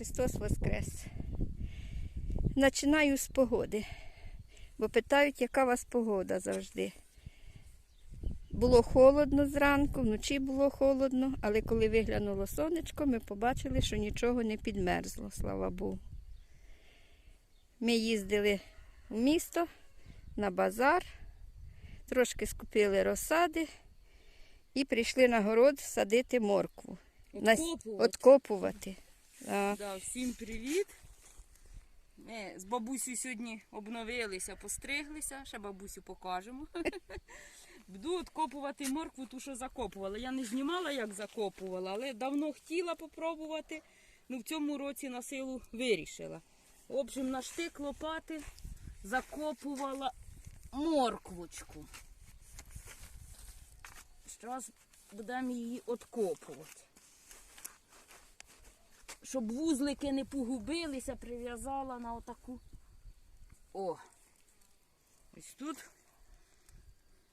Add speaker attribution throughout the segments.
Speaker 1: Христос Воскрес. Починаю з погоди, бо питають, яка у вас погода завжди. Було холодно зранку, вночі було холодно, але коли виглянуло сонечко, ми побачили, що нічого не підмерзло, слава Богу. Ми їздили в місто на базар, трошки скупили розсади і прийшли на город садити моркву.
Speaker 2: Откопувати.
Speaker 1: Откопувати. А,
Speaker 2: Да, всім привіт. Ми з бабусею сьогодні обновилися, постриглися, ще бабусю покажемо. Буду откопувати моркву, ту, що закопувала. Я не знімала, як закопувала, але давно хотіла попробувати. Ну, в цьому році на силу вирішила. В общем, на штик лопати закопувала морквочку. Зараз будемо її откопувати щоб вузлики не погубилися, прив'язала на отаку. О! Ось тут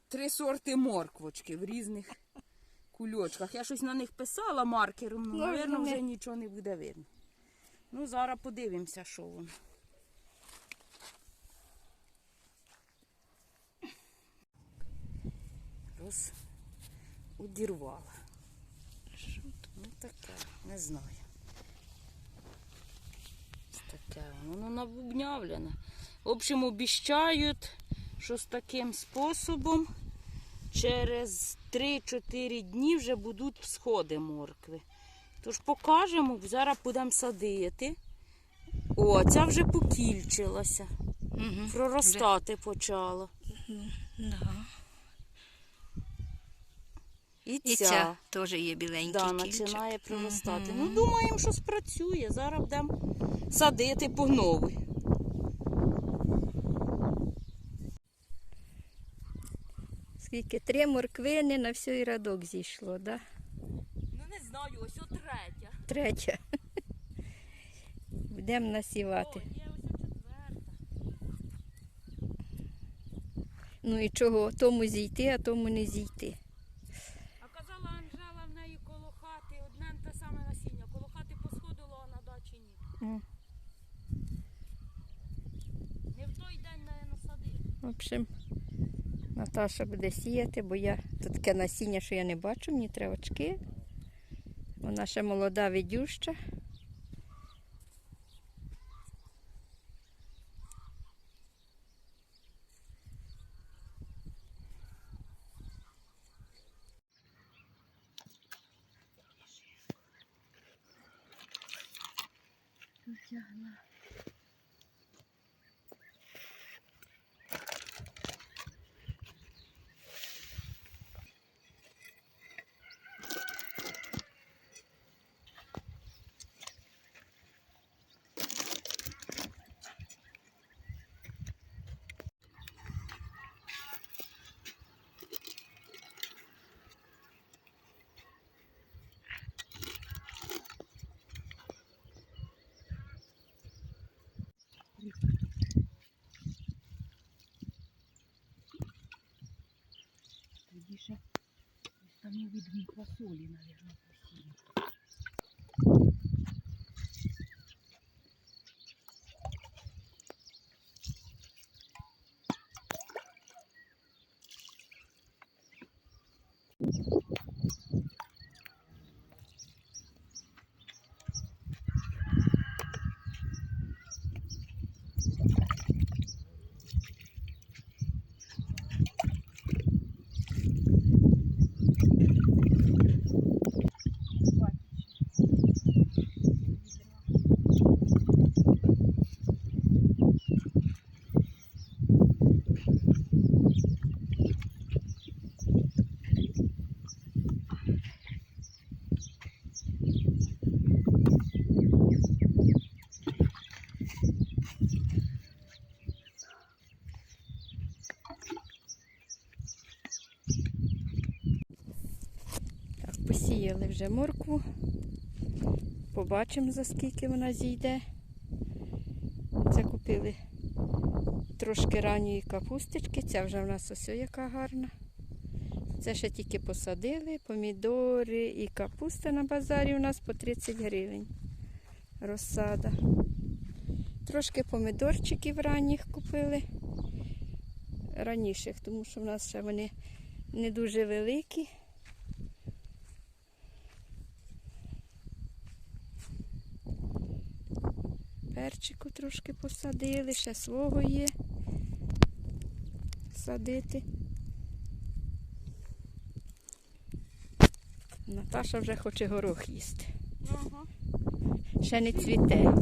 Speaker 2: три сорти морквочки в різних кульочках. Я щось на них писала маркером, ну,
Speaker 1: Ну, вони-
Speaker 2: вже нічого не буде видно. Ну, зараз подивимося, що воно. Роз одірвала. Ну таке, не знаю. Таке воно набубнявлене. В общем, обіщають, що з таким способом через 3-4 дні вже будуть всходи моркви. Тож покажемо, зараз будемо садити. О, ця вже покільчилася,
Speaker 1: угу.
Speaker 2: проростати почала.
Speaker 1: да.
Speaker 2: І
Speaker 1: І
Speaker 2: ця.
Speaker 1: ця теж є біленький
Speaker 2: Да, починає проростати.
Speaker 1: Мгм.
Speaker 2: Ну, думаємо, що спрацює. Зараз будемо садити по новій.
Speaker 1: Скільки? Три морквини на всій радок зійшло, да?
Speaker 2: Ну не знаю, ось от третя.
Speaker 1: Третя. Будемо насівати.
Speaker 2: є ось четверта.
Speaker 1: Ну і чого? Тому зійти, а тому не зійти.
Speaker 2: А казала Анжела в неї коло хати, одне те саме насіння. Коло хати посходило, а на дачі ні.
Speaker 1: М.
Speaker 2: Не в той день не насадили.
Speaker 1: В общем, Наташа буде сіяти, бо я тут таке насіння, що я не бачу, мені треба очки. Вона ще молода, відюща.
Speaker 2: Тоді від квасолі, мабуть, посіяли.
Speaker 1: Вже моркву. Побачимо, за скільки вона зійде. Це купили трошки ранньої капусточки. Ця вже в нас ось яка гарна. Це ще тільки посадили, помідори і капуста на базарі у нас по 30 гривень. розсада. Трошки помидорчиків ранніх купили. Раніших, тому що в нас ще вони не дуже великі. Перчику трошки посадили, ще свого є. Садити. Наташа вже хоче горох їсти.
Speaker 2: Ага.
Speaker 1: Ще не цвіте.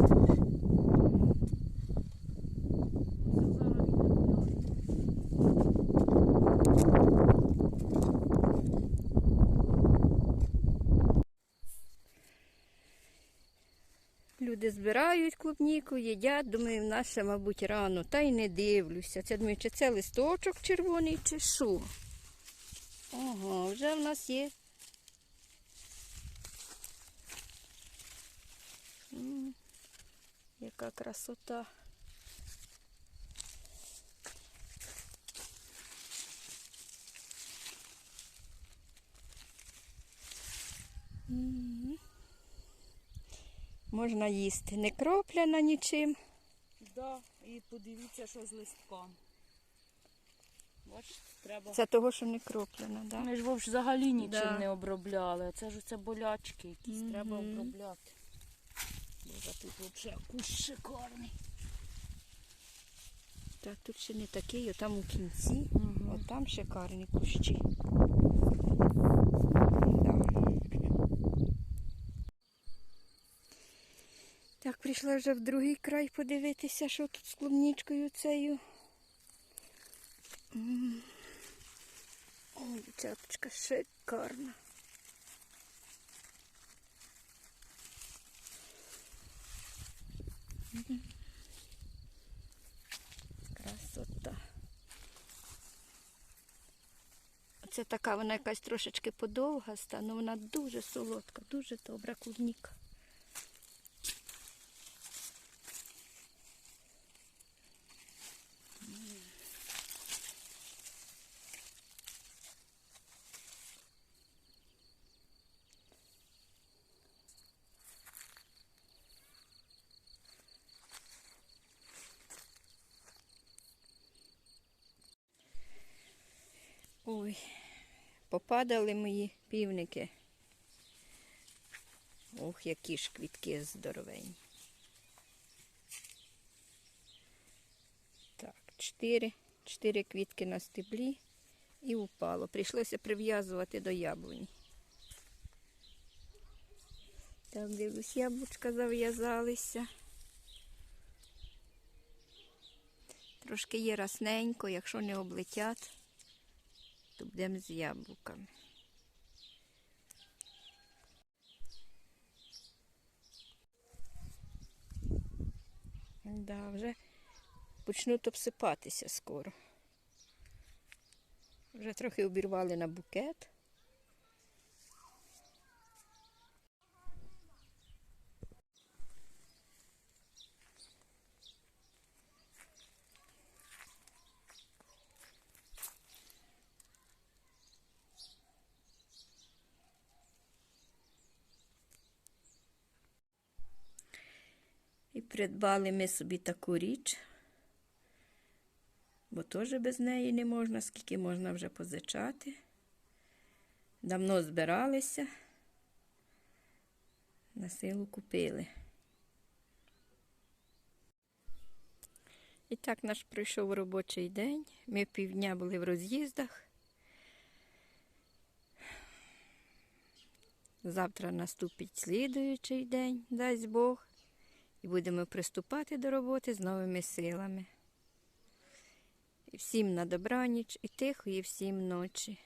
Speaker 1: Люди збирають клубніку, їдять, думаю, в нас ще, мабуть, рано, та й не дивлюся. Це думаю, чи це листочок червоний, чи що. Ага, вже в нас є. М, Яка красота. М. Можна їсти. Не кропляна нічим.
Speaker 2: Да, і подивіться, що з листком. Бач, треба.
Speaker 1: Це того, що не кропляна, да?
Speaker 2: Ми ж взагалі нічим
Speaker 1: Да.
Speaker 2: не обробляли. Це ж це болячки якісь,
Speaker 1: Мгм.
Speaker 2: треба обробляти. Боже, тут взагалі кущ шикарний.
Speaker 1: Так, тут ще не такий, отам у кінці.
Speaker 2: Угу.
Speaker 1: От там шикарні кущі. Так, прийшла вже в другий край подивитися, що тут з клубнічкою. М. Ой, дівчаточка, шикарна. Красота. Це така вона якась трошечки подовгаста, але вона дуже солодка, дуже добра клубніка. Ой, попадали мої півники. Ох, які ж квітки здоровенні. Так, чотири, чотири квітки на стеблі і упало. Прийшлося прив'язувати до яблуні. Так, дивлюсь, яблучка зав'язалися. Трошки є расненько, якщо не облетять то будемо з яблуками. Да, вже почнуть обсипатися скоро. Вже трохи обірвали на букет. Придбали ми собі таку річ, бо теж без неї не можна, скільки можна вже позичати. Давно збиралися, на силу купили. І так наш пройшов робочий день. Ми півдня були в роз'їздах. Завтра наступить слідуючий день, дасть Бог і будемо приступати до роботи з новими силами. Всім на добраніч, і тихої всім ночі.